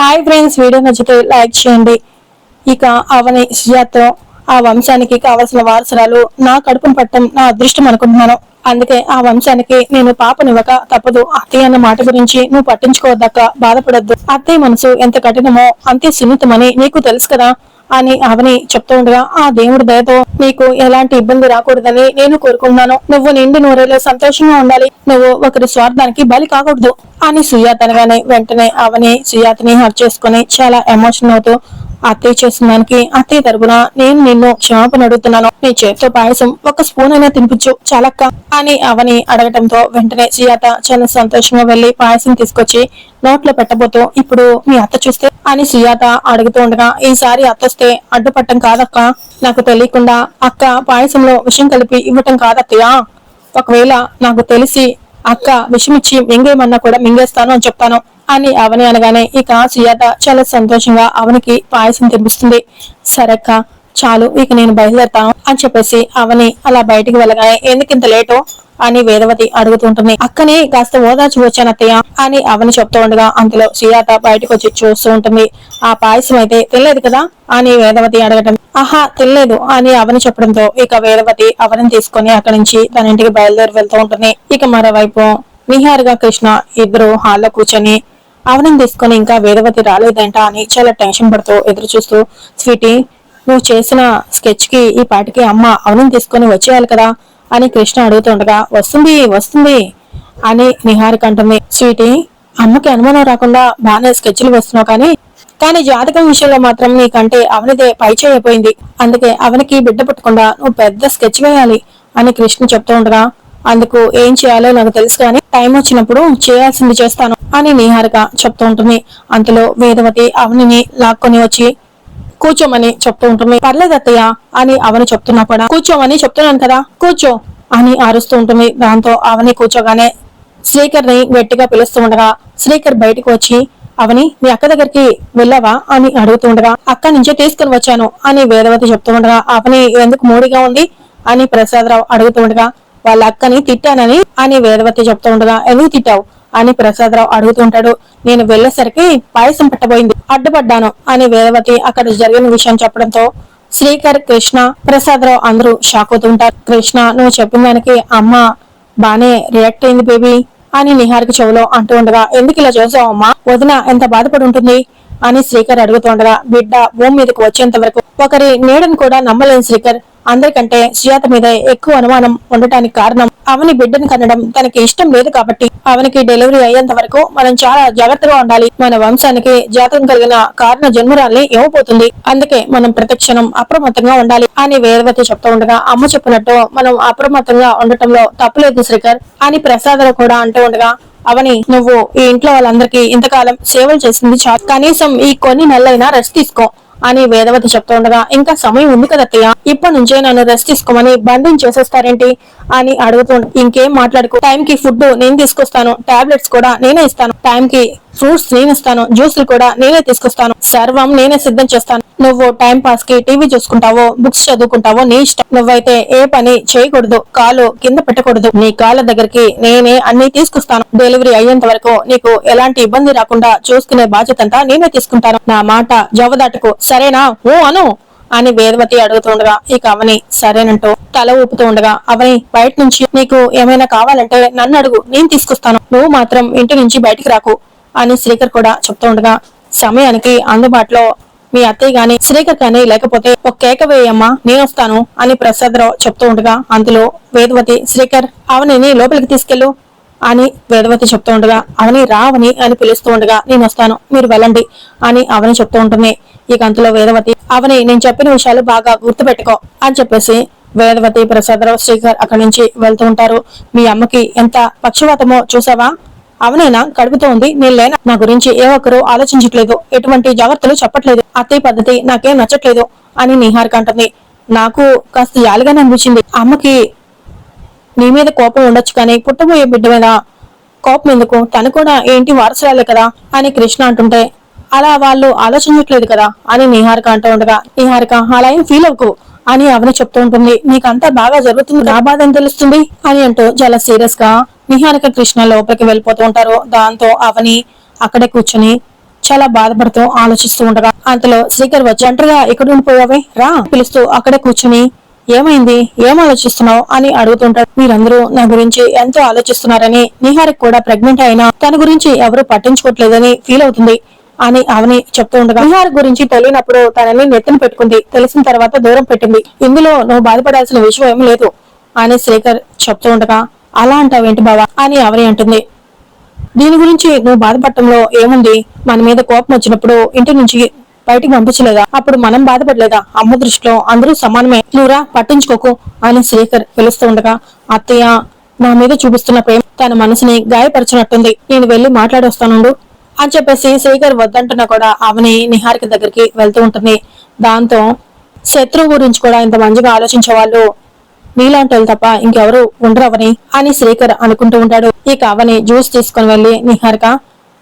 Hi friends video నచ్చితే like చేయండి. ఇక అవని సుజాతో ఆ వంశానికి కావలసిన వారసురాలు నా కడుపును పట్టడం నా అదృష్టం అనుకుంటున్నాను. అందుకే ఆ వంశానికి నేను పాపనివ్వక తప్పదు. అత్తయ్య అన్న మాట గురించి నువ్వు పట్టించుకోవద్దక్క బాధపడద్దు. అత్తయ్య మనసు ఎంత కఠినమో అంతే సున్నితమని నీకు తెలుసు కదా. అని అవని చెప్తూ ఉండగా ఆ దేవుడి దయతో నీకు ఎలాంటి ఇబ్బంది రాకూడదని నేను కోరుకున్నాను నువ్వు నిండు నూరేలో సంతోషంగా ఉండాలి. నువ్వు ఒకరి స్వార్థానికి బలి కాకూడదు. అని సుయాతనగానే వెంటనే అవని సుయాతని హర్ చేసుకుని చాలా ఎమోషన్ అవుతూ అత్తయ్య చేసిన దానికి అత్తయ్య తరపున నేను నిన్ను క్షమాపణ అడుగుతున్నాను. నీ చేతితో పాయసం ఒక స్పూన్ అయినా తినిపించు చాలక్క అని అవని అడగటంతో వెంటనే సుజాత చాలా సంతోషంగా వెళ్ళి పాయసం తీసుకొచ్చి నోట్లో పెట్టబోతూ ఇప్పుడు మీ అత్త చూస్తే? అని సుజాత అడుగుతూ ఉండగా ఈసారి అత్త వస్తే అడ్డుపట్టం కాదక్క. నాకు తెలియకుండా అక్క పాయసంలో విషం కలిపి ఇవ్వటం కాదత్తయ్య. ఒకవేళ నాకు తెలిసి అక్క విషమిచ్చి మింగేయమన్నా కూడా మింగేస్తాను అని చెప్తాను. అని అవని అనగానే ఇక సుజాత చాలా సంతోషంగా అవనికి పాయసం తెప్పిస్తుంది సరక్క చాలు ఇక నేను బయలుదేరుతాను అని చెప్పేసి అవని అలా బయటికి వెళ్ళగానే ఎందుకు ఇంత లేటు అని వేదవతి అడుగుతుంటుంది అక్కనే కాస్త ఓదార్చి వచ్చాను అత్తయ్య అని అవని చెప్తూ ఉండగా అంతలో సుజాత బయటకు వచ్చి చూస్తూ ఉంటుంది. ఆ పాయసం అయితే తెలియదు కదా అని వేదవతి అడగటం. ఆహా తెలియదు అని అవని చెప్పడంతో ఇక వేదవతి అవని తీసుకొని అక్కడి నుంచి తన ఇంటికి బయలుదేరి వెళ్తూ ఉంటుంది. ఇక మరోవైపు నిహారిగా కృష్ణ ఇద్దరు హాల్లో కూర్చొని అవనం తీసుకొని ఇంకా వేదవతి రాలేదంట అని చాలా టెన్షన్ పడుతూ ఎదురు చూస్తూ స్వీటీ నువ్వు చేసిన స్కెచ్కి ఈ పాటికి అమ్మ అవనం తీసుకొని వచ్చేయాలి కదా? అని కృష్ణ అడుగుతుండగా వస్తుంది వస్తుంది అని నిహారిక అంటుంది. స్వీటీ అమ్మకి అనుమానం రాకుండా బాగానే స్కెచ్లు వేస్తున్నావు కానీ కానీ జాతకం విషయంలో మాత్రం నీకంటే అవనిదే పై చేయపోయింది అందుకే అవనికి బిడ్డ పుట్టకుండా నువ్వు పెద్ద స్కెచ్ వేయాలి అని కృష్ణ చెప్తూ ఉండగా అందుకు ఏం చేయాలో నాకు తెలుసు కానీ టైం వచ్చినప్పుడు చేయాల్సింది చేస్తాను అని నిహారిక చెప్తూ ఉంటుంది. అంతలో వేదవతి అవనిని లాక్కొని వచ్చి కూర్చోమని చెప్తూ ఉంటుంది. పర్లేదత్తయ్య అని అవని చెప్తున్నా కూడా కూర్చోమని చెప్తున్నాను కదా కూర్చో అని అరుస్తూ ఉంటుంది. దాంతో అవని కూర్చోగానే శ్రీకర్ని గట్టిగా పిలుస్తూ ఉండగా శ్రీకర్ బయటకు వచ్చి అవని మీ అక్క దగ్గరికి వెళ్ళావా? అని అడుగుతూ ఉండగా అక్క నుంచే తీసుకుని వచ్చాను అని వేదవతి చెప్తూ ఉండగా అవని ఎందుకు మూడిగా ఉంది? అని ప్రసాదరావు అడుగుతూ ఉండగా వాళ్ళ అక్కని తిట్టానని అని వేదవతి చెప్తూ ఉండగా ఎందుకు తిట్టావు? అని ప్రసాదరావు అడుగుతుంటాడు. నేను వెళ్ళేసరికి పాయసం పెట్టబోయింది అడ్డుపడ్డాను అని వేదవతి అక్కడ జరిగిన విషయం చెప్పడంతో శ్రీకర్ కృష్ణ ప్రసాదరావు అందరూ షాక్ అవుతుంటారు. కృష్ణ నువ్వు చెప్పిన దానికి అమ్మ బానే రియాక్ట్ అయింది బేబీ అని నిహారిక చెవులో అంటూ ఉండగా ఎందుకు ఇలా చేసావు అమ్మా? వదిన ఎంత బాధపడి ఉంటుంది అని శ్రీకర్ అడుగుతుండగా బిడ్డ భూమి మీదకు వచ్చేంత వరకు ఒకరి నీడను కూడా నమ్మలేని శ్రీకర్. అందరికంటే సుజాత మీద ఎక్కువ అనుమానం ఉండటానికి కారణం అవని బిడ్డను కనడం తనకి ఇష్టం లేదు కాబట్టి అవనికి డెలివరీ అయ్యేంత వరకు మనం చాలా జాగ్రత్తగా ఉండాలి. మన వంశానికి జాతకం కలిగిన కారణ జన్మరాల్ని ఇవ్వబోతుంది. అందుకే మనం ప్రతిక్షణం అప్రమత్తంగా ఉండాలి అని వేదవతి చెప్తూ ఉండగా అమ్మ చెప్పినట్టు మనం అప్రమత్తంగా ఉండటంలో తప్పులేదు శ్రీకర్ అని ప్రసాదరావు కూడా అంటూ ఉండగా అవని నువ్వు ఈ ఇంట్లో వాళ్ళందరికీ ఇంతకాలం సేవలు చేసింది చాలు. కనీసం ఈ కొన్ని నెలలైనా రెస్ట్ తీసుకో. అని వేదవతి చెప్తూ ఉండగా ఇంకా సమయం ఉంది కదా అత్తయ్య? ఇప్పటి నుంచే నన్ను రెస్ట్ తీసుకోమని బంధింగ్ చేసేస్తారేంటి? అని అడుగుతూ ఇంకేం మాట్లాడుకో? టైం కి ఫుడ్ నేను తీసుకొస్తాను టాబ్లెట్స్ కూడా నేనే ఇస్తాను. టైం కి ఫ్రూట్స్ నేనిస్తాను జ్యూసులు కూడా నేనే తీసుకొస్తాను సర్వం నేనే సిద్ధం చేస్తాను. నువ్వు టైం పాస్కి టీవీ చూసుకుంటావో బుక్స్ చదువుకుంటావో నీ ఇష్టం. నువ్వైతే ఏ పని చేయకూడదు కాలు కింద పెట్టకూడదు. నీ కాళ్ళ దగ్గరికి నేనే అన్ని తీసుకొస్తాను. డెలివరీ అయ్యేంత వరకు నీకు ఎలాంటి ఇబ్బంది రాకుండా చూసుకునే బాధ్యత అంతా నేనే తీసుకుంటాను. నా మాట జవదాటకు సరేనా? ఓ అను అని వేదవతి అడుగుతుండగా ఇక అవని సరేనంటూ తల ఊపుతూ ఉండగా అవని బయట నుంచి నీకు ఏమైనా కావాలంటే నన్ను అడుగు నేను తీసుకొస్తాను. నువ్వు మాత్రం ఇంటి నుంచి బయటికి రాకు. అని శ్రీకర్ కూడా చెప్తూ ఉండగా సమయానికి అందుబాటులో మీ అత్తయ్య గాని శ్రీకర్ కానీ లేకపోతే ఒక కేక వేయమ్మా నేను వస్తాను అని ప్రసాదరావు చెప్తూ ఉండగా అందులో వేదవతి శ్రీకర్ అవనిని లోపలికి తీసుకెళ్ళు అని వేదవతి చెప్తూ ఉండగా అవని రావని అని పిలుస్తూ ఉండగా నేను వస్తాను మీరు వెళ్ళండి అని అవని చెప్తూ ఉంటుంది. ఇక అంతలో వేదవతి అవని నేను చెప్పిన విషయాలు బాగా గుర్తుపెట్టుకో అని చెప్పేసి వేదవతి ప్రసాదరావు శ్రీకర్ అక్కడి నుంచి వెళ్తూ ఉంటారు. మీ అమ్మకి ఎంత పక్షవాతమో చూసావా? అవునైనా కడుపుతో ఉంది నేను లేనా నా గురించి ఏ ఒక్కరూ ఆలోచించట్లేదు. ఎటువంటి జాగ్రత్తలు చెప్పట్లేదు. అత్తయ్య పద్ధతి నాకేం నచ్చట్లేదు అని నిహారిక అంటుంది. నాకు కాస్త జాలిగానే అనిపించింది. అమ్మకి నీ మీద కోపం ఉండొచ్చు కానీ పుట్టబోయే బిడ్డ మీద కోపం ఎందుకు? తను కూడా ఏంటి వారసురాలే కదా అని కృష్ణ అంటుంటే అలా వాళ్ళు ఆలోచించట్లేదు కదా అని నిహారిక అంటూ ఉండగా నిహారిక అలా ఏం ఫీల్ అవ్వకు అని అవని చెప్తూ ఉంటుంది. నీకంతా బాగా జరుగుతుంది. నా బాధ ఏం తెలుస్తుంది? అని అంటూ చాలా సీరియస్గా నిహారిక కృష్ణ లోపలికి వెళ్ళిపోతూ ఉంటారు. దాంతో అవని అక్కడే కూర్చుని చాలా బాధపడుతూ ఆలోచిస్తూ ఉండగా అంతలో శ్రీకర్ వచ్చి ఒంటరిగా ఎక్కడ ఉండిపోయావే? రా పిలుస్తూ అక్కడే కూర్చుని ఏమైంది? ఏం ఆలోచిస్తున్నావు? అని అడుగుతుంటాడు మీరందరూ నా గురించి ఎంతో ఆలోచిస్తున్నారని నిహారికి కూడా ప్రెగ్నెంట్ అయినా తన గురించి ఎవరు పట్టించుకోవట్లేదని ఫీల్ అవుతుంది అని అవని చెప్తూ ఉండగా నిహార్ గురించి తెలియనప్పుడు తనని నెత్తిన పెట్టుకుంది. తెలిసిన తర్వాత దూరం పెట్టింది. ఇందులో నువ్వు బాధపడాల్సిన విషయం ఏం లేదు అని శ్రీకర్ చెప్తూ ఉండగా అలా అంటావేంటి బావా అని అవని అంటుంది. దీని గురించి నువ్వు బాధపడటంలో ఏముంది? మన మీద కోపం వచ్చినప్పుడు ఇంటి నుంచి బయటికి పంపించలేదా? అప్పుడు మనం బాధపడలేదా? అమ్మ దృష్టిలో అందరూ సమానమే. నువ్వురా పట్టించుకోకు అని శ్రీకర్ పిలుస్తూ ఉండగా అత్తయ్య నా మీద చూపిస్తున్న ప్రేమ తన మనసుని గాయపరిచినట్టుంది. నేను వెళ్ళి మాట్లాడొస్తానుండు అని చెప్పేసి శ్రీకర్ వద్దంటున్నా కూడా అవని నిహారిక దగ్గరికి వెళ్తూ ఉంటుంది. దాంతో శత్రువు గురించి కూడా ఇంత మంచిగా ఆలోచించే వాళ్ళు నీలాంటి వాళ్ళు తప్ప ఇంకెవరు ఉండరవని అని శ్రీకర్ అనుకుంటూ ఉంటాడు. ఇక అవని జ్యూస్ తీసుకొని వెళ్ళి నిహారిక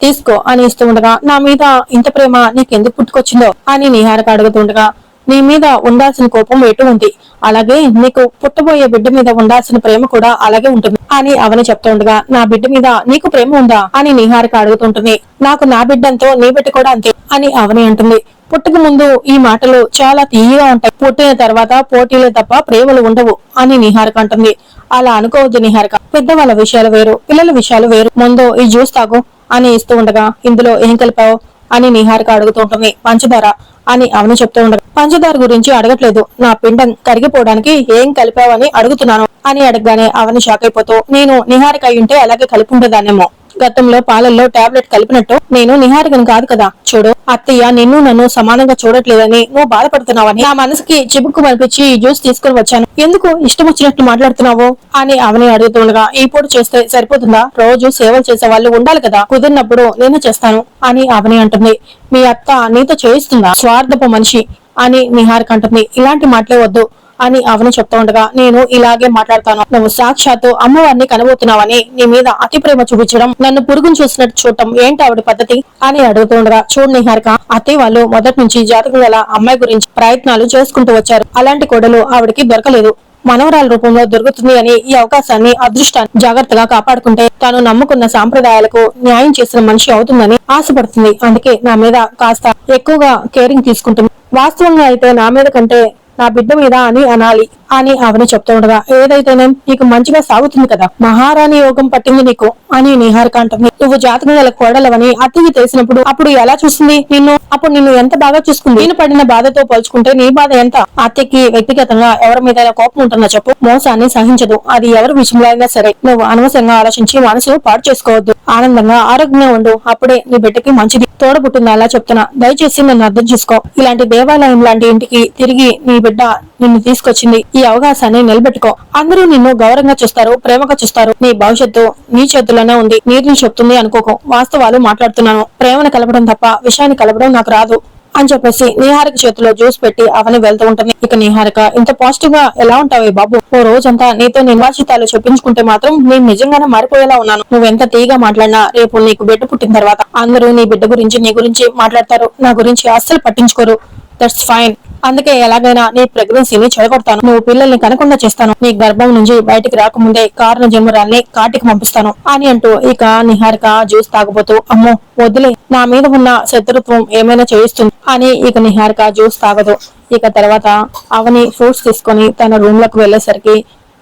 తీసుకో అని ఇస్తూ ఉండగా నా మీద ఇంత ప్రేమ నీకెందుకు పుట్టుకొచ్చిందో? అని నిహారిక అడుగుతుండగా నీ మీద ఉండాల్సిన కోపం ఎటు ఉంది. అలాగే నీకు పుట్టబోయే బిడ్డ మీద ఉండాల్సిన ప్రేమ కూడా అలాగే ఉంటుంది అని అవని చెప్తుండగా నా బిడ్డ మీద నీకు ప్రేమ ఉందా? అని నిహారిక అడుగుతుంటుంది నాకు నా బిడ్డంతో నీ బిడ్డ కూడా అంతే అని అవని అంటుంది. పుట్టక ముందు ఈ మాటలు చాలా తీయగా ఉంటాయి. పుట్టిన తర్వాత పోటీలే తప్ప ప్రేమలు ఉండవు అని నిహారిక అంటుంది. అలా అనుకోవద్దు నిహారిక. పెద్దవాళ్ళ విషయాలు వేరు పిల్లల విషయాలు వేరు. ముందు ఈ జ్యూస్ తాగు అని ఇస్తూ ఉండగా ఇందులో ఏం కలిపావు? అని నిహారిక అడుగుతూ ఉంటుంది. పంచదార అని అవని చెప్తూ ఉండగా పంచదార గురించి అడగట్లేదు. నా పిండం కరిగిపోవడానికి ఏం కలిపావని అడుగుతున్నాను అని అడగగానే అవని షాక్ అయిపోతూ నేను నిహారిక అయి ఉంటే అలాగే కలిపి ఉండేదాన్నేమో గతంలో పాలల్లో టాబ్లెట్ కలిపినట్టు నేను నిహారికను కాదు కదా. చూడు అత్తయ్య నిన్ను నన్ను సమానంగా చూడట్లేదని నువ్వు బాధపడుతున్నావని నా మనసుకి చిబుక్కు మనిపించి ఈ జ్యూస్ తీసుకుని వచ్చాను. ఎందుకు ఇష్టం వచ్చినట్టు మాట్లాడుతున్నావు? అని అవని అడుగుతుండగా ఈ పూట చేస్తే సరిపోతుందా? రోజు సేవలు చేసే వాళ్ళు ఉండాలి కదా. కుదిరినప్పుడు నేను చేస్తాను. అని అవని అంటుంది. మీ అత్త నీతో చేయిస్తుందా? స్వార్థపు మనిషి. అని నిహారిక అంటుంది. ఇలాంటి మాటలే వద్దు. అని అవని చెప్తూ ఉండగా నేను ఇలాగే మాట్లాడతాను. నువ్వు సాక్షాత్తు అమ్మవారిని కనబోతున్నావని నీ మీద అతి ప్రేమ చూపించడం నన్ను పురుగును చూసినట్టు చూడటం ఏంటి ఆవిడ పద్ధతి? అని అడుగుతుండగా చూడు నిహారిక అత్తయ్య వాళ్ళు మొదటి నుంచి జాతకం గల అమ్మాయి గురించి ప్రయత్నాలు చేసుకుంటూ వచ్చారు. అలాంటి కోడలు ఆవిడకి దొరకలేదు. మనవరాల రూపంలో దొరుకుతుంది అని ఈ అవకాశాన్ని అదృష్టాన్ని జాగ్రత్తగా కాపాడుకుంటే తాను నమ్ముకున్న సాంప్రదాయాలకు న్యాయం చేసిన మనిషి అవుతుందని ఆశపడుతుంది. అందుకే నా మీద కాస్త ఎక్కువగా కేరింగ్ తీసుకుంటుంది. వాస్తవంగా అయితే నా మీద కంటే నా బిడ్డ మీద అని అనాలి. అని అవని చెప్తూ ఉండగా ఏదైతేనే నీకు మంచిగా సాగుతుంది కదా మహారాణి యోగం పట్టింది నీకు అని నిహారిక అంటుంది. నువ్వు జాతకం గల కోడలవని అత్తకి తెలిసినప్పుడు అప్పుడు ఎలా చూస్తుంది నిన్ను? అప్పుడు నిన్ను ఎంత బాగా చూసుకుంది? నేను పడిన బాధతో పోల్చుకుంటే నీ బాధ ఎంత? అత్తకి వ్యక్తిగతంగా ఎవరి మీద కోపం ఉంటుందో చెప్పు? మోసాన్ని సహించదు. అది ఎవరి విషయంలో అయినా సరే. నువ్వు అనవసరంగా ఆలోచించి మనసును పాడు చేసుకోవద్దు. ఆనందంగా ఆరోగ్యంగా ఉండు. అప్పుడే నీ బిడ్డకి మంచిది. తోడబుట్టింది అలా చెప్తున్నా. దయచేసి నన్ను అర్థం చేసుకో. ఇలాంటి దేవాలయం లాంటి ఇంటికి తిరిగి నీ బిడ్డ నిన్ను తీసుకొచ్చింది ఈ అవకాశాన్ని నిలబెట్టుకో. అందరూ నిన్ను గౌరవంగా చూస్తారు ప్రేమగా చూస్తారు. నీ భవిష్యత్తు నీ చేతుల్లోనే ఉంది. నీటిని చెప్తుంది అనుకోకు. వాస్తవాలు మాట్లాడుతున్నాను. ప్రేమను కలపడం తప్ప విషయాన్ని కలపడం నాకు రాదు అని చెప్పేసి నిహారిక చేతిలో జ్యూస్ పెట్టి అవని వెళ్తూ ఉంటుంది. ఇక నిహారిక ఇంత పాజిటివ్గా ఎలా ఉంటావే బాబు? ఓ రోజంతా నీతో నిర్వాచితాలు చెప్పించుకుంటే మాత్రం నేను నిజంగానే మారిపోయేలా ఉన్నాను. నువ్వు ఎంత తీగా మాట్లాడినా రేపు నీకు బిడ్డ పుట్టిన తర్వాత అందరూ నీ బిడ్డ గురించి నీ గురించి మాట్లాడతారు. నా గురించి అస్సలు పట్టించుకోరు. దట్స్ ఫైన్ అందుకే ఎలాగైనా నీ ప్రెగ్నెన్సీని చెడగొడతాను. నువ్వు పిల్లల్ని కనకుండా చేస్తాను. నీ గర్భం నుంచి బయటికి రాకముందే కారణ జమురాల్ని కాటికి పంపిస్తాను. అని అంటూ ఇక నిహారిక జ్యూస్ తాగబోతూ అమ్మో వదిలే నా మీద ఉన్న శత్రుత్వం ఏమైనా చేయిస్తుంది? అని ఇక నిహారిక జ్యూస్ తాగదు. ఇక తర్వాత అవని ఫ్రూట్స్ తీసుకొని తన రూమ్లోకి వెళ్ళేసరికి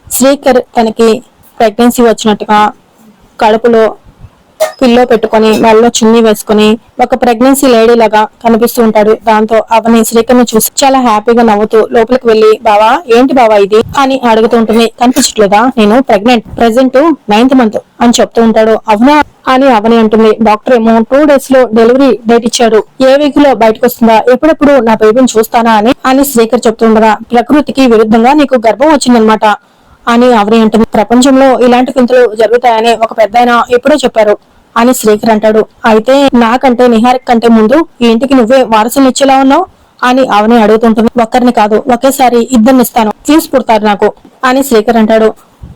శ్రీకర్ తనకి ప్రెగ్నెన్సీ వచ్చినట్టుగా కడుపులో పిల్లో పెట్టుకొని మెడలో చున్నీ వేసుకొని ఒక ప్రెగ్నెన్సీ లేడీ లాగా కనిపిస్తూ ఉంటాడు. దాంతో అవని శ్రీకర్ని చూసి చాలా హ్యాపీగా నవ్వుతూ లోపలికి వెళ్ళి బావా ఏంటి బావా ఇది? అని అడుగుతూ ఉంటుంది. కనిపించట్లేదా నేను ప్రెగ్నెంట్ ప్రెసెంట్ నైన్త్ మంత్ అని చెప్తూ ఉంటాడు. అవునా? అని అవని అంటుంది. డాక్టర్ ఏమో టూ డేస్లో డెలివరీ డేట్ ఇచ్చాడు. ఏ వీక్లో బయటకు వస్తుందా? ఎప్పుడెప్పుడు నా బేబీని చూస్తానా? అని అని శ్రీకర్ చెప్తుండగా ప్రకృతికి విరుద్ధంగా నీకు గర్భం వచ్చిందనమాట అని అవని అంటుంది. ప్రపంచంలో ఇలాంటి వింతలు జరుగుతాయని ఒక పెద్దాయన ఎప్పుడో చెప్పారు. అని శ్రీకర్ అంటాడు. అయితే నాకంటే నిహారిక్ కంటే ముందు ఈ ఇంటికి నువ్వే వారసునిచ్చేలా ఉన్నావు అని అవని అడుగుతుంటుంది. ఒక్కరిని కాదు ఒకేసారి ఇద్దరిని ఇస్తాను. ఫీజు పుడతారు నాకు అని శ్రీకర్ అంటాడు.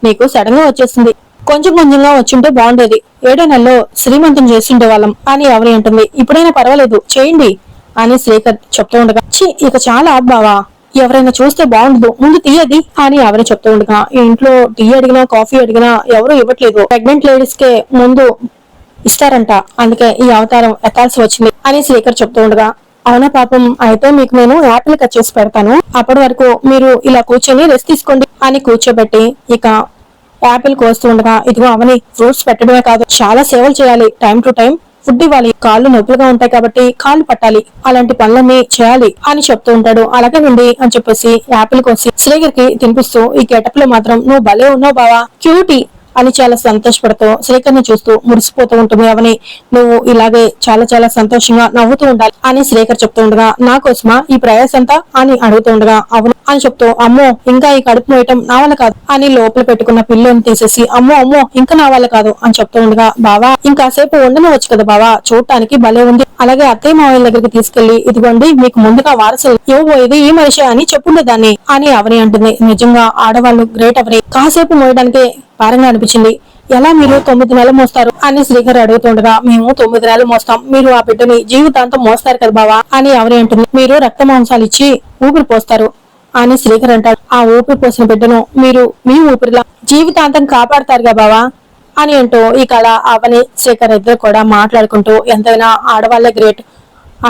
నీకు సడన్గా వచ్చేసింది కొంచెం కొంచెంగా వచ్చింటే బాగుండేది. ఏడో నెలలో శ్రీమంతం చేస్తుండే వాళ్ళం అని అవని అంటుంది. ఇప్పుడైనా పర్వాలేదు చేయండి అని శ్రీకర్ చెప్తూ ఉండగా చి ఇక చాలా బావా. ఎవరైనా చూస్తే బాగుండదు. ముందు తీయది అని ఎవరు చెప్తూ ఉండగా ఇంట్లో టీ అడిగినా కాఫీ అడిగినా ఎవరు ఇవ్వట్లేదు. ప్రెగ్నెంట్ లేడీస్ కే ముందు ఇస్తారంట. అందుకే ఈ అవతారం ఎత్తాల్సి వచ్చింది అని శ్రీకర్ చెప్తూ ఉండగా అవునా పాపం అయితే మీకు నేను యాపిల్ కట్ చేసి పెడతాను. అప్పటి వరకు మీరు ఇలా కూర్చొని రెస్ట్ తీసుకోండి అని కూర్చోబెట్టి ఇక యాపిల్ కోస్తూ ఉండగా ఇదిగో అవని ఫ్రూట్స్ పెట్టడమే కాదు చాలా సేవలు చేయాలి టైం టు టైం ఫుడ్ ఇవ్వాలి. కాళ్ళు నొప్పులుగా ఉంటాయి కాబట్టి కాళ్ళు పట్టాలి అలాంటి పనులన్నీ చేయాలి అని చెప్తూ ఉంటాడు. అలాగే నుండి అని చెప్పేసి యాపిల్ కోసి శ్రీగర్కి తినిపిస్తూ ఈ గెటప్లో మాత్రం నువ్వు భలే ఉన్నావు బావా. క్యూటీ అని చాలా సంతోషపడుతూ శ్రీకర్ని చూస్తూ మురిసిపోతూ ఉంటుంది అవని. నువ్వు ఇలాగే చాలా చాలా సంతోషంగా నవ్వుతూ ఉండాలి అని శ్రీకర్ చెప్తూ ఉండగా నా కోసమా? ఈ ప్రయాస అంతా అని అడుగుతూ ఉండగా అవును అని చెప్తూ అమ్మో ఇంకా ఈ కడుపు నోయటం నా వల్ల కాదు అని లోపల పెట్టుకున్న పిల్లని తీసేసి అమ్మో అమ్మో ఇంకా నా వల్ల కాదు అని చెప్తూ ఉండగా బావా ఇంకాసేపు ఉండనవచ్చు కదా బావా చూడటానికి భలే ఉంది. అలాగే అత్తయ్య మావయ్య దగ్గరికి తీసుకెళ్ళి ఇదిగోండి మీకు ముందుగా వారసులు. ఇవ్వబోయేది ఈ మనిషి అని చెప్పుండేదాన్ని అని అవని అంటుంది. నిజంగా ఆడవాళ్ళు గ్రేట్ అవని. కాసేపు మోయడానికి భారంగా అనిపించింది. ఎలా మీరు తొమ్మిది నెలలు మోస్తారు? అని శ్రీకర్ అడుగుతుండగా మేము తొమ్మిది నెలలు మోస్తాం. మీరు ఆ బిడ్డని జీవితాంతం మోస్తారు కదా బావా? అని అవని అంటుంది మీరు రక్త మాంసాలు ఇచ్చి ఊపిరి పోస్తారు. అని శ్రీకర్ అంటాడు ఆ ఊపిరి పోసిన బిడ్డను మీరు మీ ఊపిరిలా జీవితాంతం కాపాడతారుగా బావా? అని అంటూ ఈ కళ అవని శేఖర్ ఇద్దరు కూడా మాట్లాడుకుంటూ ఎంతైనా ఆడవాళ్ళే గ్రేట్.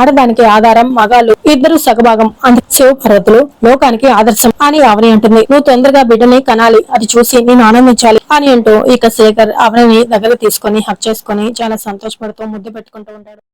ఆడదానికి ఆధారం మగాళ్ళు ఇద్దరు సగభాగం. అందుకే శివభరతులు లోకానికి ఆదర్శం అని అవని అంటుంది. నువ్వు తొందరగా బిడ్డని కనాలి. అది చూసి నేను ఆనందించాలి అని అంటూ ఇక శేఖర్ అవనిని దగ్గర తీసుకొని హక్ చేసుకొని చాలా సంతోషపడుతూ ముద్దు పెట్టుకుంటూ ఉంటాడు.